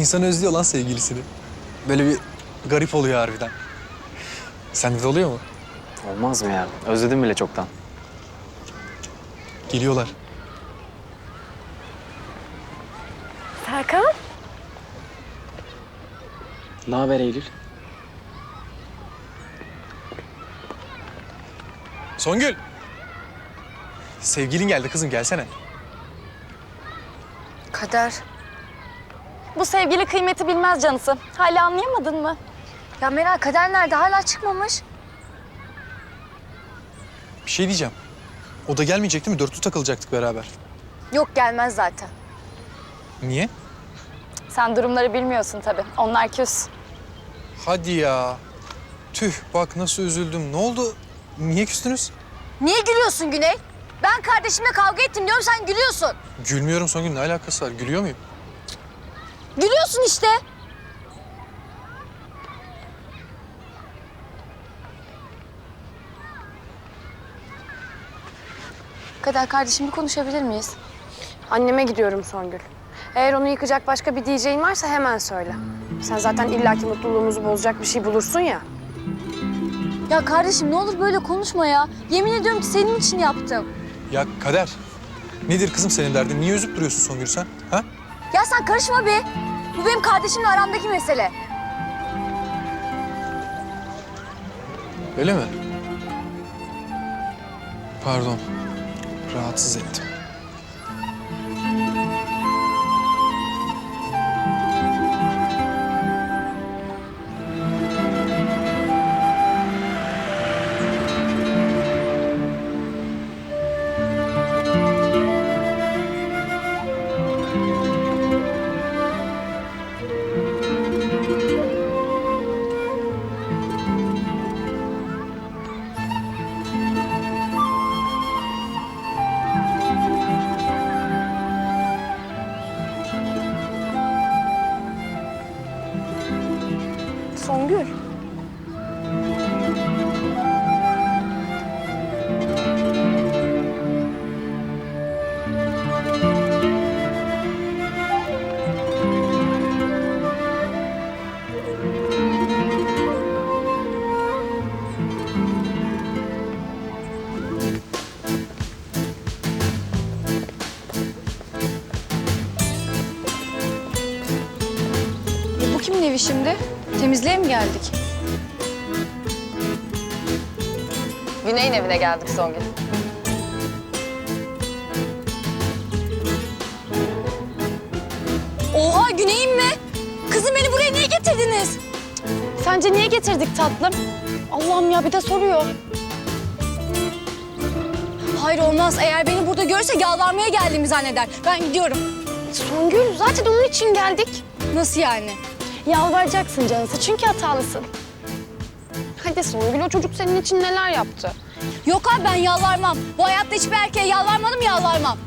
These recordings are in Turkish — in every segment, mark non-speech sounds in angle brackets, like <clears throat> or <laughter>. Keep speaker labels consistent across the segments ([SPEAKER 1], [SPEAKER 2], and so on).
[SPEAKER 1] İnsan özlüyor lan sevgilisini. Böyle bir garip oluyor harbiden. Sende de oluyor mu?
[SPEAKER 2] Olmaz mı ya? Özledim bile çoktan.
[SPEAKER 1] Geliyorlar.
[SPEAKER 3] Serkan?
[SPEAKER 2] Ne haber Eylül?
[SPEAKER 1] Songül. Sevgilin geldi kızım gelsene.
[SPEAKER 3] Kader.
[SPEAKER 4] Bu sevgili kıymeti bilmez canısı. Hala anlayamadın mı?
[SPEAKER 3] Ya Meral Kader nerede? Hala çıkmamış.
[SPEAKER 1] Bir şey diyeceğim. O da gelmeyecek değil mi? Dörtlü takılacaktık beraber.
[SPEAKER 3] Yok gelmez zaten.
[SPEAKER 1] Niye?
[SPEAKER 4] Sen durumları bilmiyorsun tabii. Onlar küs.
[SPEAKER 1] Hadi ya. Tüh bak nasıl üzüldüm. Ne oldu? Niye küstünüz?
[SPEAKER 3] Niye gülüyorsun Güney? Ben kardeşimle kavga ettim diyorum sen gülüyorsun.
[SPEAKER 1] Gülmüyorum Songül. Ne alakası var? Gülüyor muyum?
[SPEAKER 3] Gülüyorsun işte. Kader kardeşim bir konuşabilir miyiz?
[SPEAKER 5] Anneme gidiyorum Songül. Eğer onu yıkacak başka bir diyeceğin varsa hemen söyle. Sen zaten illaki mutluluğumuzu bozacak bir şey bulursun ya.
[SPEAKER 3] Ya kardeşim ne olur böyle konuşma ya. Yemin ediyorum ki senin için yaptım.
[SPEAKER 1] Ya Kader. Nedir kızım senin derdin? Niye üzüp duruyorsun Songül sen? Ha?
[SPEAKER 3] Ya sen karışma be. Bu benim kardeşimle aramdaki mesele.
[SPEAKER 1] Öyle mi? Pardon. Rahatsız ettim.
[SPEAKER 3] Kimin evi şimdi? Temizliğe mi geldik?
[SPEAKER 4] Güney'in evine geldik Songül.
[SPEAKER 3] Oha Güney'im mi? Kızım beni buraya niye getirdiniz?
[SPEAKER 4] Sence niye getirdik tatlım? Allah'ım ya bir de soruyor.
[SPEAKER 3] Hayır olmaz. Eğer beni burada görürse yalvarmaya geldiğimi zanneder. Ben gidiyorum.
[SPEAKER 5] Songül zaten onun için geldik.
[SPEAKER 3] Nasıl yani?
[SPEAKER 5] Yalvaracaksın canısı çünkü hatalısın. Hadi Songül o çocuk senin için neler yaptı?
[SPEAKER 3] Yok abi ben yalvarmam. Bu hayatta hiçbir erkeğe yalvarmadım yalvarmam.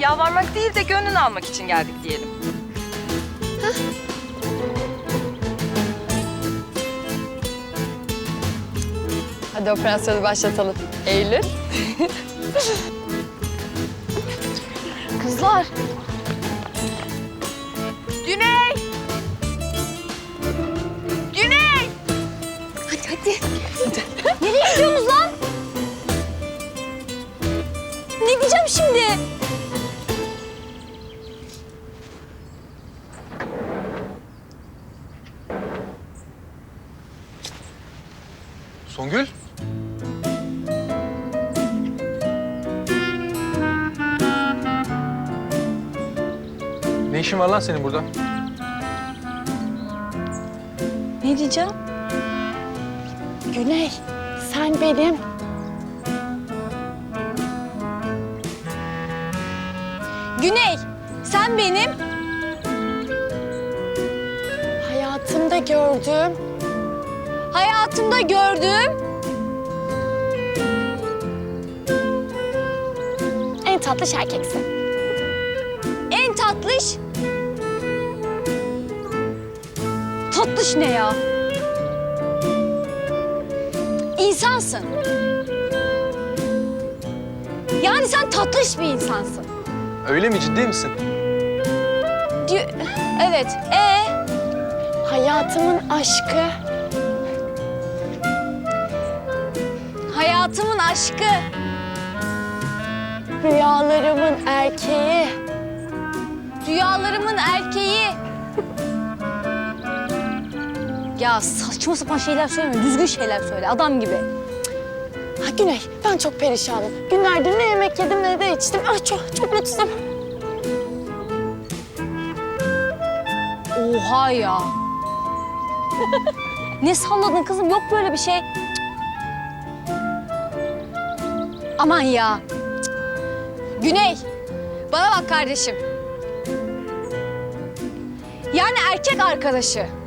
[SPEAKER 6] Yalvarmak değil de gönlünü almak için geldik diyelim.
[SPEAKER 4] Hadi operasyonu başlatalım. Eylül.
[SPEAKER 3] Kızlar.
[SPEAKER 6] Güney! Güney!
[SPEAKER 3] Hadi hadi. Nereye gidiyorsunuz
[SPEAKER 1] var lan senin burada?
[SPEAKER 3] Ne diyeceğim?
[SPEAKER 5] Güney sen benim
[SPEAKER 3] Güney, sen benim
[SPEAKER 5] hayatımda gördüğüm
[SPEAKER 3] hayatımda gördüğüm
[SPEAKER 5] en tatlış erkeksin.
[SPEAKER 3] Tatlış ne ya? İnsansın. Yani sen tatlış bir insansın.
[SPEAKER 1] Öyle mi? Ciddi misin?
[SPEAKER 3] y- evet. E
[SPEAKER 5] Hayatımın aşkı.
[SPEAKER 3] hayatımın aşkı.
[SPEAKER 5] Rüyalarımın erkeği.
[SPEAKER 3] Rüyalarımın erkeği. Ya saçma sapan şeyler söyleme. Düzgün şeyler söyle. Adam gibi.
[SPEAKER 5] Ha Güney, ben çok perişanım. Günlerdir ne yemek yedim ne de içtim. Ah çok, çok mutsuzum.
[SPEAKER 3] Oha ya. ne salladın kızım? Yok böyle bir şey. Cık. Aman ya. Cık. Güney, bana bak kardeşim. Yani erkek arkadaşı.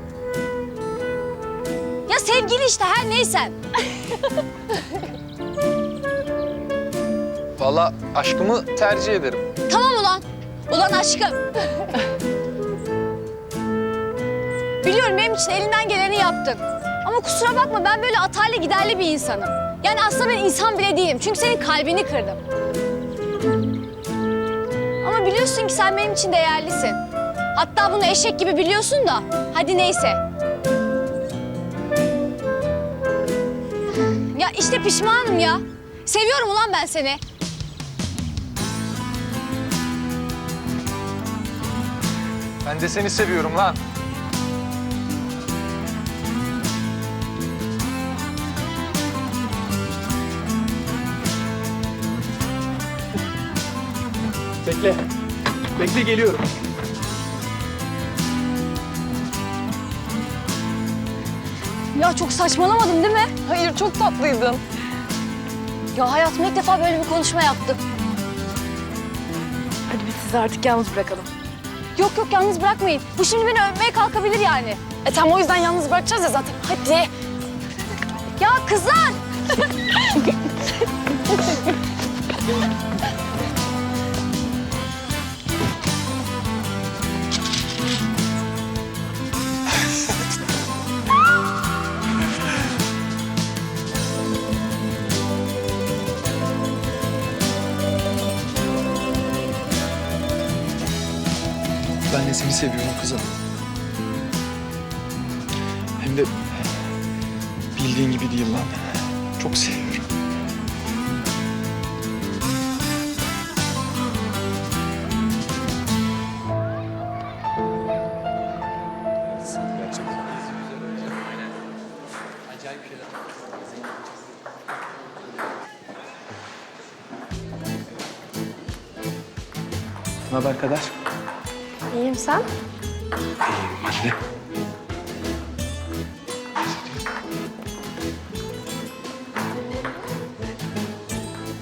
[SPEAKER 3] Ya sevgili işte her neysen.
[SPEAKER 1] Vallahi aşkımı tercih ederim.
[SPEAKER 3] Tamam ulan. Ulan aşkım. Biliyorum benim için elinden geleni yaptın. Ama kusura bakma ben böyle atarlı giderli bir insanım. Yani aslında ben insan bile değilim. Çünkü senin kalbini kırdım. Ama biliyorsun ki sen benim için değerlisin. Hatta bunu eşek gibi biliyorsun da. Hadi neyse. Ya işte pişmanım ya. Seviyorum ulan ben seni.
[SPEAKER 1] Ben de seni seviyorum lan.
[SPEAKER 2] Bekle. Bekle geliyorum.
[SPEAKER 3] Ya çok saçmalamadım değil mi?
[SPEAKER 4] Hayır çok tatlıydın.
[SPEAKER 3] Ya hayatımda ilk defa böyle bir konuşma yaptım.
[SPEAKER 4] Hadi biz sizi artık yalnız bırakalım.
[SPEAKER 3] Yok yok yalnız bırakmayın. Bu şimdi beni övmeye kalkabilir yani.
[SPEAKER 5] E tam o yüzden yalnız bırakacağız ya zaten. Hadi.
[SPEAKER 3] Ya kızlar! <laughs>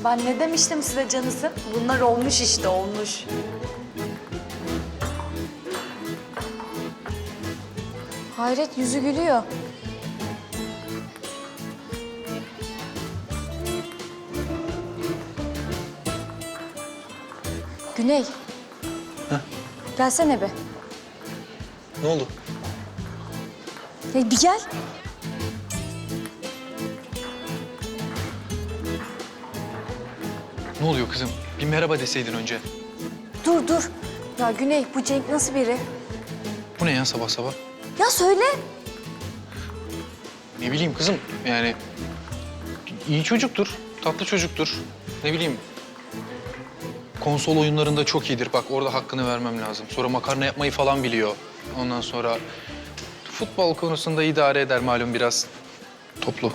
[SPEAKER 1] Ben
[SPEAKER 2] ne
[SPEAKER 4] demiştim size canısı? Bunlar olmuş işte olmuş.
[SPEAKER 3] Hayret yüzü gülüyor. Güney. Gelsene be.
[SPEAKER 1] Ne oldu?
[SPEAKER 3] Ya bir gel.
[SPEAKER 1] Ne oluyor kızım? Bir merhaba deseydin önce.
[SPEAKER 3] Dur dur. Ya Güney bu Cenk nasıl biri?
[SPEAKER 1] Bu ne ya sabah sabah?
[SPEAKER 3] Ya söyle.
[SPEAKER 1] Ne bileyim kızım yani iyi çocuktur, tatlı çocuktur. Ne bileyim konsol oyunlarında çok iyidir. Bak orada hakkını vermem lazım. Sonra makarna yapmayı falan biliyor. Ondan sonra futbol konusunda idare eder malum biraz toplu.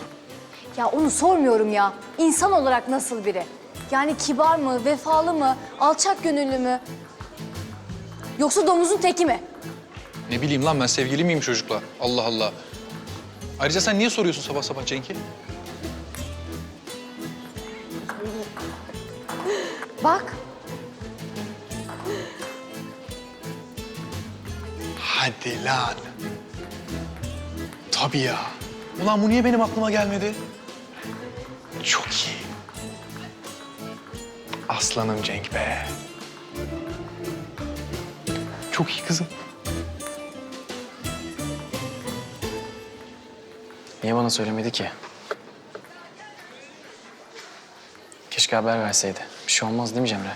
[SPEAKER 3] Ya onu sormuyorum ya. İnsan olarak nasıl biri? Yani kibar mı, vefalı mı, alçak gönüllü mü? Yoksa domuzun teki mi?
[SPEAKER 1] Ne bileyim lan ben sevgili miyim çocukla? Allah Allah. Ayrıca sen niye soruyorsun sabah sabah Cenk'i?
[SPEAKER 3] Bak.
[SPEAKER 1] Hadi lan. Tabii ya. Ulan bu niye benim aklıma gelmedi? Çok iyi. Aslanım Cenk be. Çok iyi kızım.
[SPEAKER 2] Niye bana söylemedi ki? Keşke haber verseydi. Bir şey olmaz değil mi Cemre?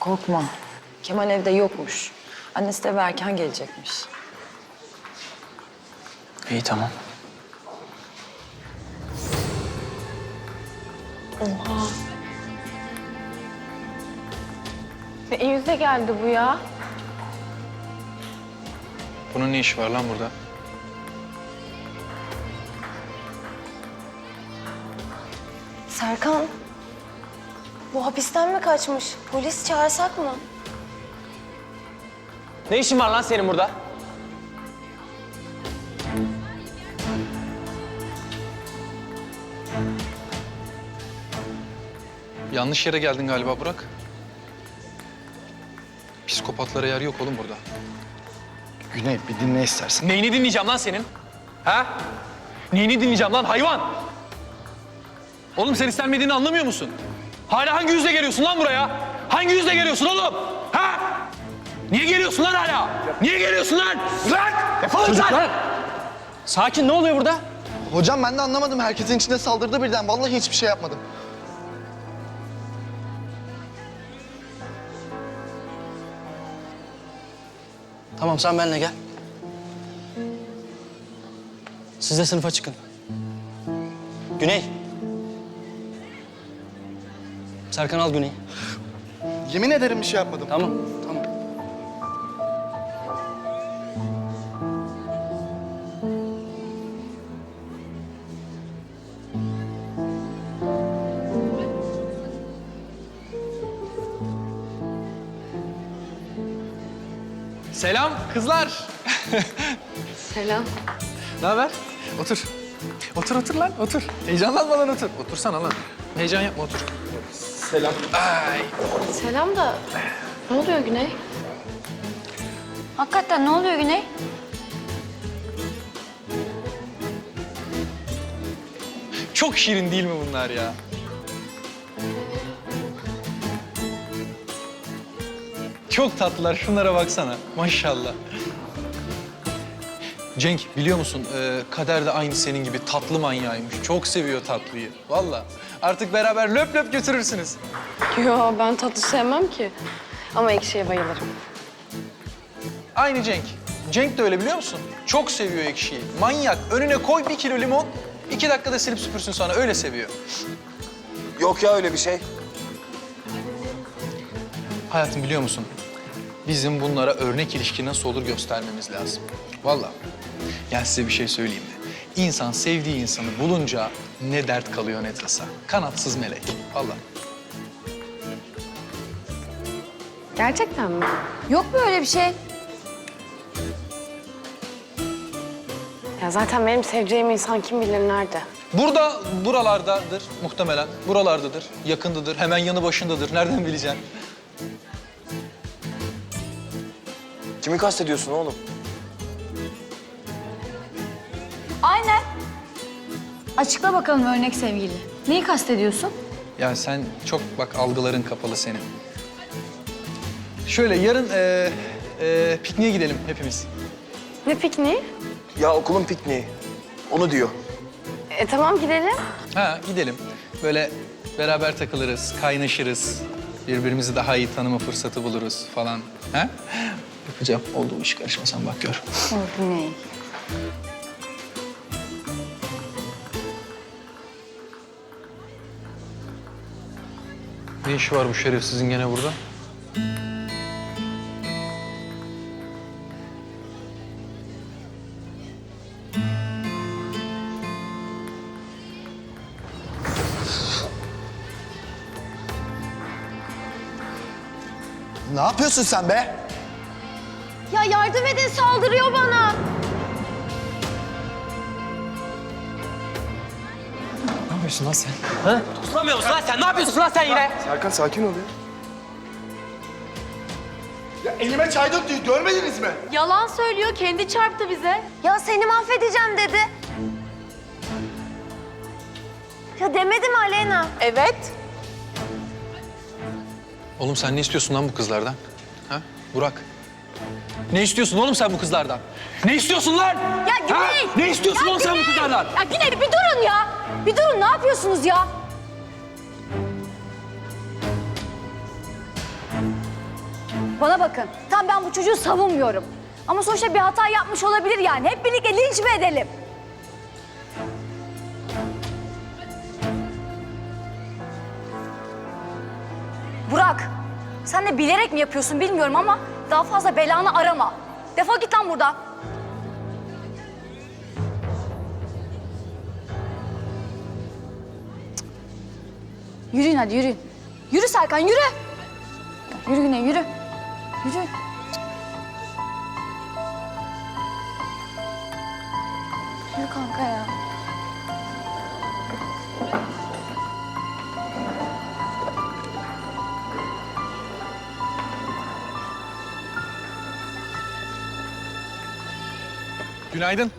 [SPEAKER 7] Korkma. Kemal evde yokmuş. Annesi de eve erken gelecekmiş.
[SPEAKER 2] İyi tamam.
[SPEAKER 5] Ne yüze geldi bu ya?
[SPEAKER 1] Bunun ne işi var lan burada?
[SPEAKER 5] Serkan, bu hapisten mi kaçmış? Polis çağırsak mı?
[SPEAKER 2] Ne işin var lan senin burada?
[SPEAKER 1] Yanlış yere geldin galiba Burak. Psikopatlara yer yok oğlum burada.
[SPEAKER 8] Güney bir dinle istersen.
[SPEAKER 2] Neyini dinleyeceğim lan senin? Ha? Neyini dinleyeceğim lan hayvan? Oğlum sen istenmediğini anlamıyor musun? Hala hangi yüzle geliyorsun lan buraya? Hangi yüzle geliyorsun oğlum? Ha? Niye geliyorsun lan hala? Niye geliyorsun lan? Lan! Defol git lan! Sakin ne oluyor burada?
[SPEAKER 8] Hocam ben de anlamadım. Herkesin içinde saldırdı birden. Vallahi hiçbir şey yapmadım.
[SPEAKER 9] Tamam sen benimle gel. Siz de sınıfa çıkın. Güney. Serkan al Güney.
[SPEAKER 8] Yemin ederim bir şey yapmadım.
[SPEAKER 9] Tamam, tamam.
[SPEAKER 1] Selam kızlar.
[SPEAKER 5] Selam.
[SPEAKER 1] Ne haber? Otur. Otur otur lan otur. Heyecanlanma lan otur. Otursana lan. Heyecan yapma otur.
[SPEAKER 5] Selam da ne oluyor Güney?
[SPEAKER 3] Hakikaten ne oluyor Güney?
[SPEAKER 1] Çok şirin değil mi bunlar ya? Çok tatlılar. Şunlara baksana. Maşallah. Cenk biliyor musun e, Kader de aynı senin gibi tatlı manyağıymış. Çok seviyor tatlıyı. Vallahi. Artık beraber löp löp götürürsünüz.
[SPEAKER 5] Yo ben tatlı sevmem ki. Ama ekşiye bayılırım.
[SPEAKER 1] Aynı Cenk. Cenk de öyle biliyor musun? Çok seviyor ekşiyi. Manyak. Önüne koy bir kilo limon. iki dakikada silip süpürsün sonra. Öyle seviyor.
[SPEAKER 2] Yok ya öyle bir şey.
[SPEAKER 1] Hayatım biliyor musun? Bizim bunlara örnek ilişki nasıl olur göstermemiz lazım. Vallahi. Ya size bir şey söyleyeyim mi? İnsan sevdiği insanı bulunca ne dert kalıyor ne tasa. Kanatsız melek. Vallahi.
[SPEAKER 5] Gerçekten mi?
[SPEAKER 3] Yok mu öyle bir şey?
[SPEAKER 5] Ya zaten benim seveceğim insan kim bilir nerede?
[SPEAKER 1] Burada, buralardadır muhtemelen. Buralardadır, yakındadır, hemen yanı başındadır. Nereden bileceksin?
[SPEAKER 2] Kimi kastediyorsun oğlum?
[SPEAKER 3] Aynen. Açıkla bakalım örnek sevgili. Neyi kastediyorsun?
[SPEAKER 1] Ya sen çok bak algıların kapalı senin. Şöyle yarın eee eee, pikniğe gidelim hepimiz.
[SPEAKER 5] Ne pikniği?
[SPEAKER 2] Ya okulun pikniği. Onu diyor.
[SPEAKER 5] E tamam gidelim.
[SPEAKER 1] Ha gidelim. Böyle beraber takılırız, kaynaşırız. Birbirimizi daha iyi tanıma fırsatı buluruz falan. Ha? Yapacağım. Oldu bu iş karışmasan bak gör.
[SPEAKER 3] O Güney.
[SPEAKER 1] Ne işi var bu şerefsizin gene burada?
[SPEAKER 8] Ne yapıyorsun sen be?
[SPEAKER 3] Ya yardım edin saldırıyor bana.
[SPEAKER 2] Ne yapıyorsun lan sen? Ha? Tutamıyor musun lan sen? Ne yapıyorsun lan sen yine?
[SPEAKER 8] Serkan sakin ol ya. Ya elime çay döktü. Görmediniz mi?
[SPEAKER 3] Yalan söylüyor kendi çarptı bize. Ya seni mahvedeceğim dedi. Ya demedim Aleyna.
[SPEAKER 6] Evet.
[SPEAKER 1] Oğlum sen ne istiyorsun lan bu kızlardan? Ha? Burak. Ne istiyorsun oğlum sen bu kızlardan? Ne istiyorsun lan?
[SPEAKER 3] Ya Güney!
[SPEAKER 1] Ne istiyorsun
[SPEAKER 3] Ya
[SPEAKER 1] oğlum sen bu
[SPEAKER 3] Güney!
[SPEAKER 1] kızlardan?
[SPEAKER 3] Ya Güney bir durun ya. Bir durun ne yapıyorsunuz ya? Bana bakın.
[SPEAKER 10] Zaten ben bu çocuğu savunmuyorum. Ama sonuçta bir hata yapmış olabilir yani. Hep birlikte linç mi edelim? Burak, sen de bilerek mi yapıyorsun bilmiyorum ama daha fazla belanı arama. Defol git lan buradan. Yürüyün hadi yürüyün. Yürü Serkan yürü. Yürü Güney. Yürü. Yürü
[SPEAKER 1] Günaydın.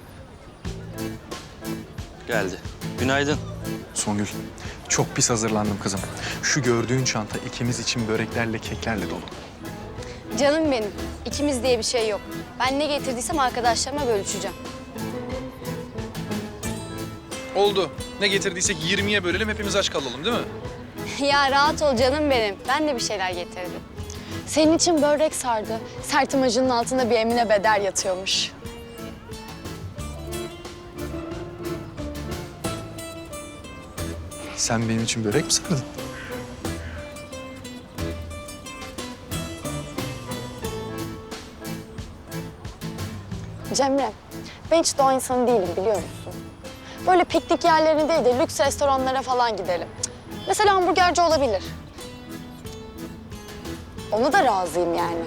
[SPEAKER 9] Geldi. Günaydın.
[SPEAKER 1] Songül, çok pis hazırlandım kızım. Şu gördüğün çanta ikimiz için böreklerle, keklerle dolu.
[SPEAKER 5] Canım benim. İkimiz diye bir şey yok. Ben ne getirdiysem arkadaşlarıma bölüşeceğim.
[SPEAKER 1] Oldu. Ne getirdiysek 20'ye bölelim, hepimiz aç kalalım değil mi? <laughs>
[SPEAKER 5] Ya rahat ol canım benim. Ben de bir şeyler getirdim. Senin için börek sardı. Sert imajının altında bir Emine Beder yatıyormuş.
[SPEAKER 1] Sen benim için börek mi sardın?
[SPEAKER 5] Cemre, ben hiç doğa insanı değilim biliyor musun? Böyle piknik yerlerine değil de lüks restoranlara falan gidelim. Mesela hamburgerci olabilir. Ona da razıyım yani.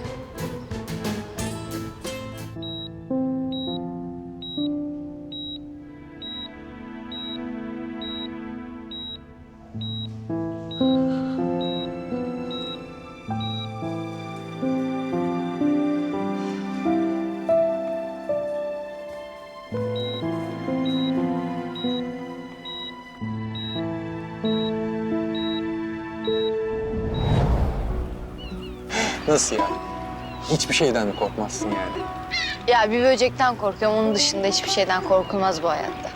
[SPEAKER 11] Nasıl yani? Hiçbir şeyden mi korkmazsın yani?
[SPEAKER 3] Ya bir böcekten korkuyorum. Onun dışında hiçbir şeyden korkulmaz bu hayatta.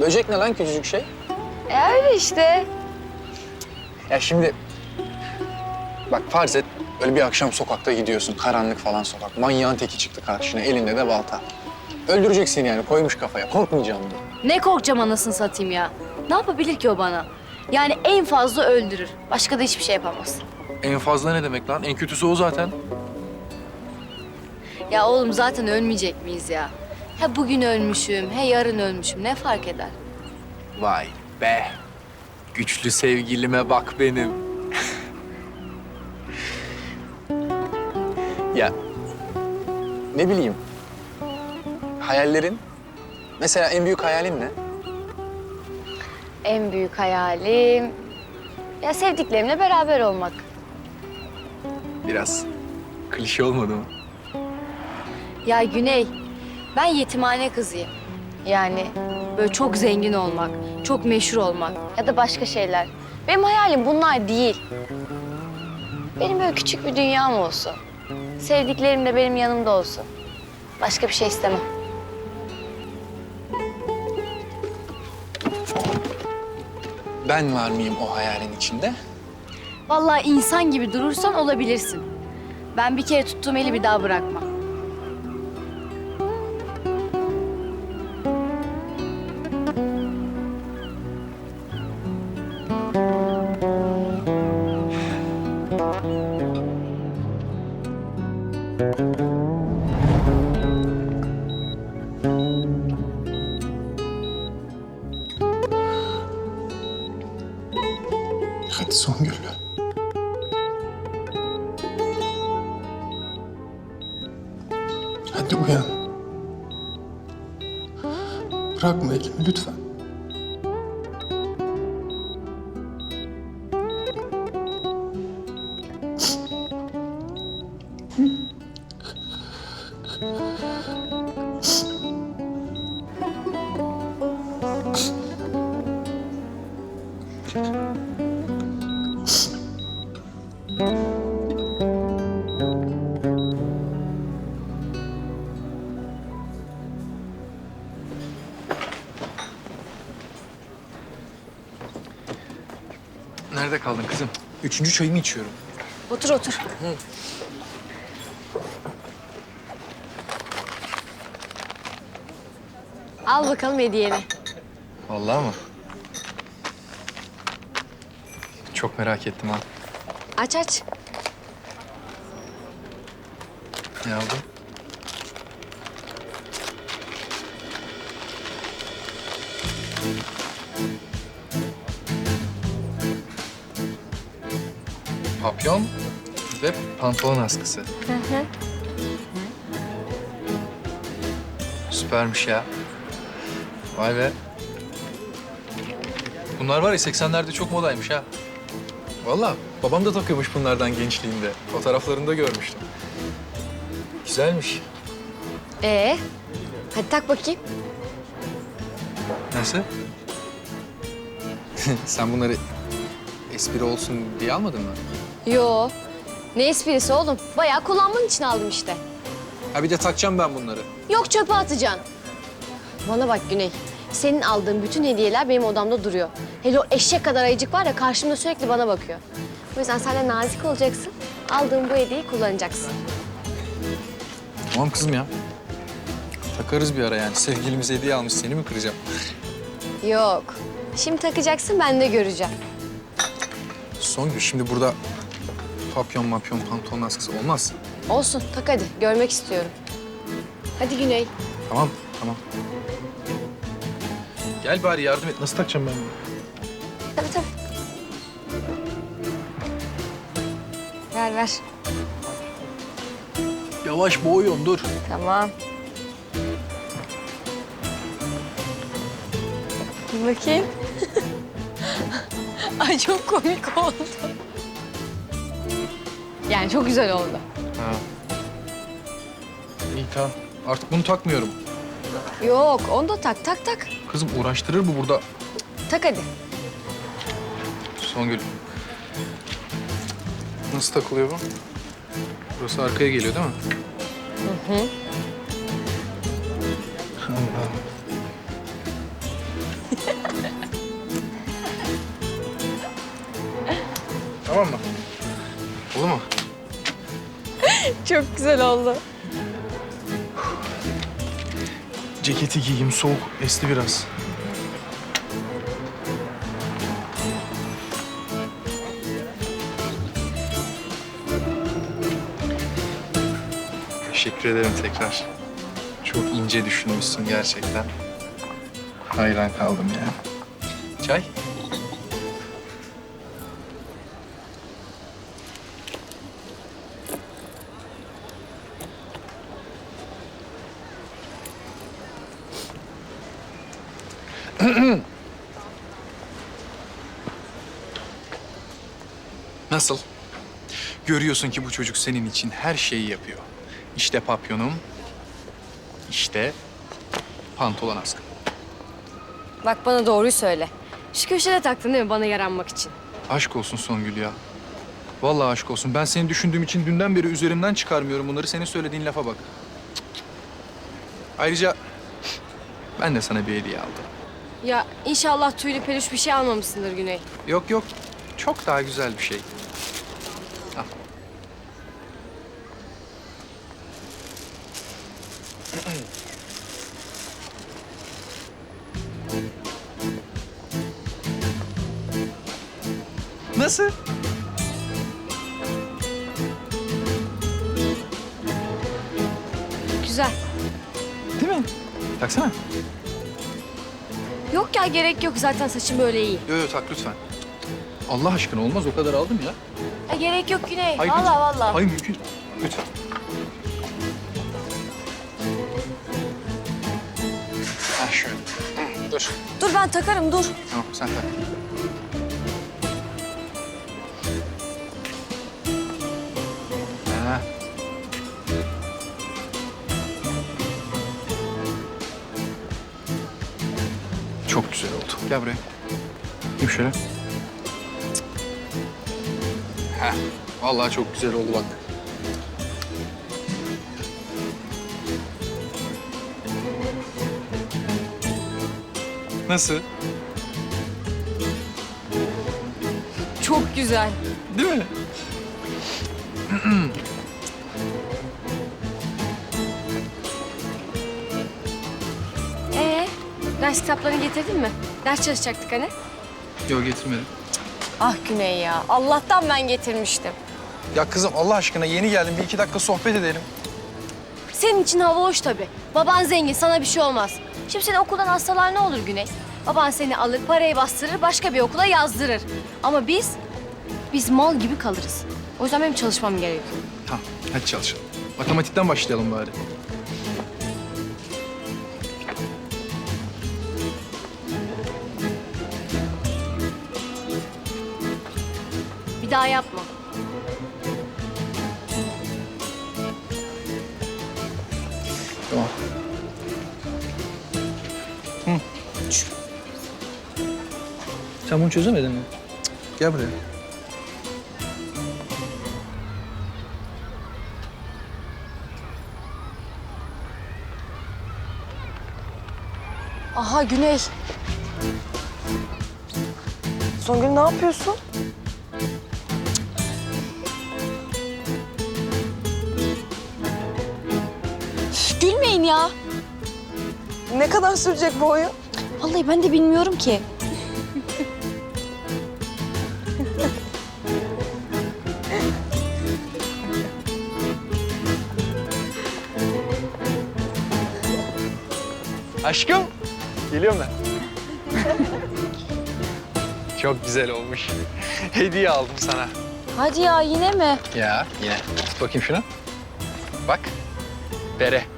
[SPEAKER 11] Böcek ne lan küçücük şey?
[SPEAKER 3] E öyle işte.
[SPEAKER 11] Ya şimdi... Bak farz et böyle bir akşam sokakta gidiyorsun. Karanlık falan sokak. Manyağın teki çıktı karşına. Elinde de balta. Öldürecek seni yani koymuş kafaya. Korkmayacağım mı?
[SPEAKER 3] Ne korkacağım anasını satayım ya. Ne yapabilir ki o bana? Yani en fazla öldürür. Başka da hiçbir şey yapamaz.
[SPEAKER 1] En fazla ne demek lan? En kötüsü o zaten.
[SPEAKER 3] Ya oğlum zaten ölmeyecek miyiz ya? He bugün ölmüşüm, he yarın ölmüşüm. Ne fark eder?
[SPEAKER 1] Vay be. Güçlü sevgilime bak benim. <laughs>
[SPEAKER 11] Ya ne bileyim. Hayallerin? Mesela en büyük hayalin ne?
[SPEAKER 3] En büyük hayalim... Ya sevdiklerimle beraber olmak.
[SPEAKER 1] Biraz klişe olmadı mı?
[SPEAKER 3] Ya Güney, ben yetimhane kızıyım. Yani böyle çok zengin olmak, çok meşhur olmak ya da başka şeyler. Benim hayalim bunlar değil. Benim böyle küçük bir dünyam olsun. Sevdiklerim de benim yanımda olsun. Başka bir şey istemem.
[SPEAKER 11] Ben var mıyım o hayalin içinde?
[SPEAKER 3] Vallahi insan gibi durursan olabilirsin. Ben bir kere tuttuğum eli bir daha bırakmam.
[SPEAKER 12] Bırakma elimi lütfen. <laughs>
[SPEAKER 1] Nerede kaldın kızım? Üçüncü çayımı içiyorum.
[SPEAKER 10] Otur otur. Hı.
[SPEAKER 3] Al bakalım hediyeni.
[SPEAKER 1] Vallahi mı? Çok merak ettim ha.
[SPEAKER 3] Aç aç.
[SPEAKER 1] Ne aldın? Papyon ve pantolon askısı. Süpermiş ya. Vay be. Bunlar var ya 80'lerde çok modaymış ha. Vallahi babam da takıyormuş bunlardan gençliğinde. Fotoğraflarında görmüştüm. Güzelmiş.
[SPEAKER 3] Ee, hadi tak bakayım.
[SPEAKER 1] Nasıl? <laughs> Sen bunları espri olsun diye almadın mı?
[SPEAKER 3] Yo. Ne esprisi oğlum? Bayağı kullanman için aldım işte.
[SPEAKER 1] Ha bir de takacağım ben bunları.
[SPEAKER 3] Yok çöpe atacaksın. Bana bak Güney. Senin aldığın bütün hediyeler benim odamda duruyor. Hele o eşek kadar ayıcık var ya karşımda sürekli bana bakıyor. O yüzden sen de nazik olacaksın. Aldığın bu hediyeyi kullanacaksın.
[SPEAKER 1] Tamam kızım ya. Takarız bir ara yani. Sevgilimiz hediye almış. Seni mi kıracağım?
[SPEAKER 3] Yok. Şimdi takacaksın ben de göreceğim.
[SPEAKER 1] Songül şimdi burada papyon mapyon pantolon askısı olmaz.
[SPEAKER 3] Olsun tak hadi. Görmek istiyorum. Hadi Güney.
[SPEAKER 1] Tamam, tamam. Gel bari yardım et. Nasıl takacağım ben bunu?
[SPEAKER 3] Tabii tabii. Ver ver.
[SPEAKER 1] Yavaş boğuyorum dur.
[SPEAKER 3] Tamam. Bir bakayım. <laughs> Ay çok komik oldu. Yani çok güzel oldu.
[SPEAKER 1] Ha. İyi tamam. Artık bunu takmıyorum.
[SPEAKER 3] Yok onu da tak tak tak.
[SPEAKER 1] Kızım uğraştırır bu burada.
[SPEAKER 3] Tak hadi.
[SPEAKER 1] Songül. Nasıl takılıyor bu? Burası arkaya geliyor değil mi? Hı hı. tamam mı? Oldu mu?
[SPEAKER 3] Çok güzel oldu.
[SPEAKER 13] Ceketi giyeyim soğuk. Esti biraz.
[SPEAKER 1] Teşekkür ederim tekrar. Çok ince düşünmüşsün gerçekten. Hayran kaldım ya. Çay? Nasıl? Görüyorsun ki bu çocuk senin için her şeyi yapıyor. İşte papyonum, işte pantolon askım.
[SPEAKER 3] Bak bana doğruyu söyle. Şu köşede taktın değil mi bana yaranmak için?
[SPEAKER 1] Aşk olsun Songül ya. Vallahi aşk olsun. Ben seni düşündüğüm için dünden beri üzerimden çıkarmıyorum bunları. Senin söylediğin lafa bak. Ayrıca ben de sana bir hediye aldım.
[SPEAKER 3] Ya inşallah tüylü peluş bir şey almamışsındır Güney.
[SPEAKER 1] Yok yok. Çok daha güzel bir şey.
[SPEAKER 3] Ya gerek yok zaten saçım böyle iyi.
[SPEAKER 1] Yok yok tak lütfen. Allah aşkına olmaz o kadar aldım ya.
[SPEAKER 3] Ya gerek yok Güney.
[SPEAKER 1] Hayır,
[SPEAKER 3] vallahi
[SPEAKER 1] lütfen.
[SPEAKER 3] vallahi.
[SPEAKER 1] Hayır mümkün. Lütfen. Ha şöyle. Dur.
[SPEAKER 3] Dur ben takarım dur.
[SPEAKER 1] Tamam sen tak. Gel buraya. Gel şöyle. Heh. Vallahi çok güzel oldu bak. Nasıl?
[SPEAKER 3] Çok güzel.
[SPEAKER 1] Değil mi? <clears throat>
[SPEAKER 14] Ders kitaplarını getirdin mi? Ders çalışacaktık hani.
[SPEAKER 1] Yok getirmedim.
[SPEAKER 14] Ah Güney ya. Allah'tan ben getirmiştim.
[SPEAKER 1] Ya kızım Allah aşkına yeni geldim. Bir iki dakika sohbet edelim.
[SPEAKER 14] Senin için hava hoş tabii. Baban zengin, sana bir şey olmaz. Şimdi seni okuldan hastalar ne olur Güney? Baban seni alır, parayı bastırır, başka bir okula yazdırır. Ama biz, biz mal gibi kalırız. O yüzden benim çalışmam gerekiyor.
[SPEAKER 1] Tamam hadi çalışalım. Matematikten başlayalım bari.
[SPEAKER 14] Daha yapma.
[SPEAKER 1] Tamam. Sen bunu çözemedin mi? Cık, Gel buraya.
[SPEAKER 3] Aha Güney.
[SPEAKER 7] Songül ne yapıyorsun?
[SPEAKER 3] Ya.
[SPEAKER 7] Ne kadar sürecek bu oyun?
[SPEAKER 3] Vallahi ben de bilmiyorum ki.
[SPEAKER 1] Aşkım. Geliyorum ben. Çok güzel olmuş. Hediye aldım sana.
[SPEAKER 3] Hadi ya yine mi?
[SPEAKER 1] Ya yine. Tut bakayım şunu. Bak. Bere.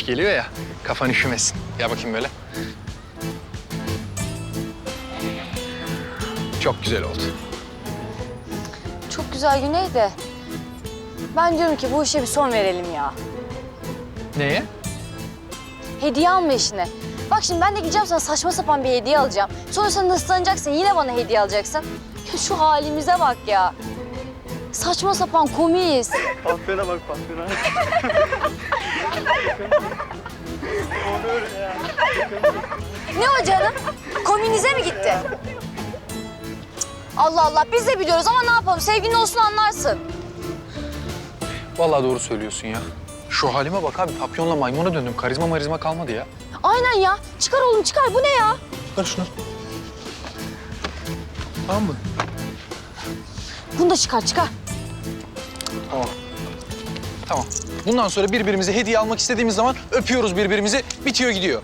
[SPEAKER 1] Kış geliyor ya. Kafan üşümesin. Gel bakayım böyle. Çok güzel oldu.
[SPEAKER 3] Çok güzel Güney de. Ben diyorum ki bu işe bir son verelim ya.
[SPEAKER 1] Neye?
[SPEAKER 3] Hediye alma işine. Bak şimdi ben de gideceğim sana saçma sapan bir hediye alacağım. Sonra sen ıslanacaksın yine bana hediye alacaksın. Ya şu halimize bak ya. Saçma sapan komiyiz.
[SPEAKER 15] Pantolona bak pantolona. <laughs>
[SPEAKER 3] Ne o canım? Kominize mi gitti? Allah Allah biz de biliyoruz ama ne yapalım sevgilin olsun anlarsın.
[SPEAKER 1] Vallahi doğru söylüyorsun ya. Şu halime bak abi. Papyonla maymuna döndüm. Karizma marizma kalmadı ya.
[SPEAKER 3] Aynen ya çıkar oğlum çıkar bu ne ya?
[SPEAKER 1] Çıkar şunu. Tamam mı?
[SPEAKER 3] Bunu da çıkar çıkar.
[SPEAKER 1] Tamam. Tamam. Bundan sonra birbirimize hediye almak istediğimiz zaman öpüyoruz birbirimizi. Bitiyor gidiyor.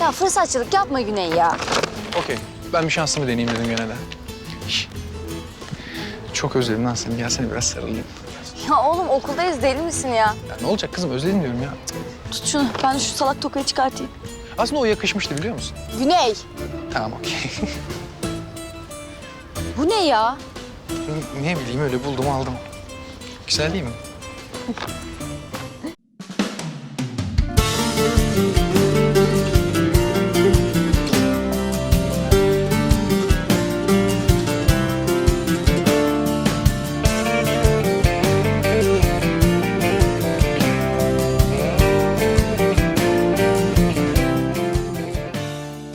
[SPEAKER 3] Ya fırsatçılık yapma Güney ya.
[SPEAKER 1] Okey. Ben bir şansımı deneyeyim dedim gene de. Şş. Çok özledim lan seni. Gelsene biraz sarılayım.
[SPEAKER 3] Ya oğlum okuldayız deli misin ya?
[SPEAKER 1] Ya ne olacak kızım özledim diyorum ya.
[SPEAKER 3] Tut şunu ben de şu salak tokayı çıkartayım.
[SPEAKER 1] Aslında o yakışmıştı biliyor musun?
[SPEAKER 3] Güney
[SPEAKER 1] Tamam okey.
[SPEAKER 3] bu ne ya?
[SPEAKER 1] ne bileyim öyle buldum aldım. Güzel değil mi? 不 <laughs> 好